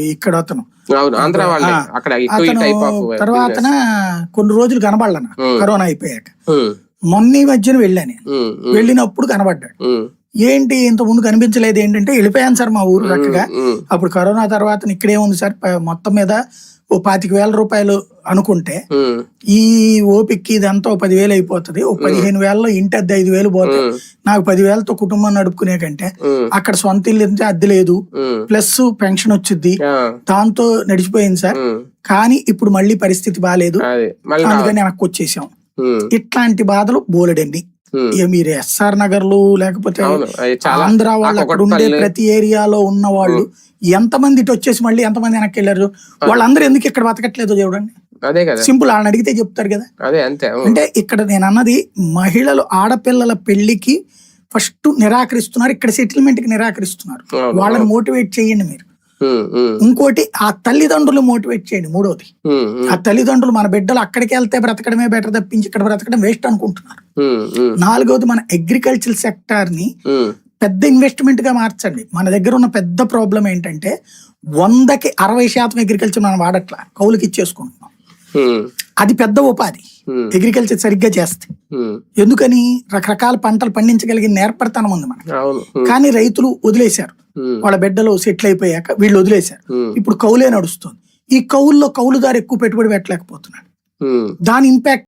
ఇక్కడ అతను. తర్వాత కొన్ని రోజులు కనబడలన Hmm. కరోనా అయిపోయాక. మొన్న ఈ మధ్యన వెళ్ళా నేను. వెళ్ళినప్పుడు కనబడ్డాడు. ఏంటి ఇంత ముందు కనిపించలేదు ఏంటంటే వెళ్ళిపోయాను సార్ మా ఊరు చక్కగా. అప్పుడు కరోనా తర్వాత ఇక్కడే ఉంది సార్. మొత్తం మీద ఓ పాతిక వేల రూపాయలు అనుకుంటే ఈ ఓపిక్కి ఇదంతా ఓ పదివేలు అయిపోతుంది. ఓ పదిహేను వేలలో ఇంటి అద్దె ఐదు వేలు పోతే నాకు పదివేలతో కుటుంబం నడుపుకునే కంటే అక్కడ సొంత ఇల్లు ఉంటే అద్దె లేదు. ప్లస్ పెన్షన్ వచ్చింది దాంతో నడిచిపోయింది సార్. కానీ ఇప్పుడు మళ్ళీ పరిస్థితి బాగాలేదు అందుకని వెనక్కి వచ్చేసాం. ఇట్లాంటి బాధలు బోలెడండి. ఇక మీరు ఎస్ఆర్ నగర్లు లేకపోతే అవును అవి చాలా ఆంధ్ర వాళ్ళు అక్కడ ఉండే. ప్రతి ఏరియాలో ఉన్న వాళ్ళు ఎంతమంది ఇటు వచ్చేసి మళ్ళీ ఎంతమంది వెనక్కి వెళ్ళారు? వాళ్ళందరూ ఎందుకు ఇక్కడ బతకట్లేదో చూడండి అదే కదా. సింపుల్ వాళ్ళని అడిగితే చెప్తారు కదా. అదే అంతే. అంటే ఇక్కడ నేను అన్నది మహిళలు ఆడపిల్లల పెళ్ళికి ఫస్ట్ నిరాకరిస్తున్నారు ఇక్కడ సెటిల్మెంట్కి నిరాకరిస్తున్నారు వాళ్ళని మోటివేట్ చేయండి మీరు. ఇంకోటి ఆ తల్లిదండ్రులు మోటివేట్ చేయండి మూడోది. ఆ తల్లిదండ్రులు మన బిడ్డలు అక్కడికి వెళ్తే బ్రతకడమే బెటర్ తప్పించి ఇక్కడ బ్రతకడం వేస్ట్ అనుకుంటున్నారు. నాలుగోది మన అగ్రికల్చర్ సెక్టార్ని పెద్ద ఇన్వెస్ట్మెంట్గా మార్చండి. మన దగ్గర ఉన్న పెద్ద ప్రాబ్లం ఏంటంటే వందకి అరవై శాతం అగ్రికల్చర్ మనం వాడట్లా. కౌలుకి ఇచ్చేసుకుంటున్నాం. అది పెద్ద ఉపాధి. అగ్రికల్చర్ సరిగ్గా చేస్తే. ఎందుకని? రకరకాల పంటలు పండించగలిగిన నేర్పడతనం ఉంది మనకి. కానీ రైతులు వదిలేశారు. వాళ్ళ బిడ్డలు సెటిల్ అయిపోయాక వీళ్ళు వదిలేశారు. ఇప్పుడు కౌలే నడుస్తుంది. ఈ కౌల్లో కౌలుదారు ఎక్కువ పెట్టుబడి పెట్టలేకపోతున్నాడు. దాని ఇంపాక్ట్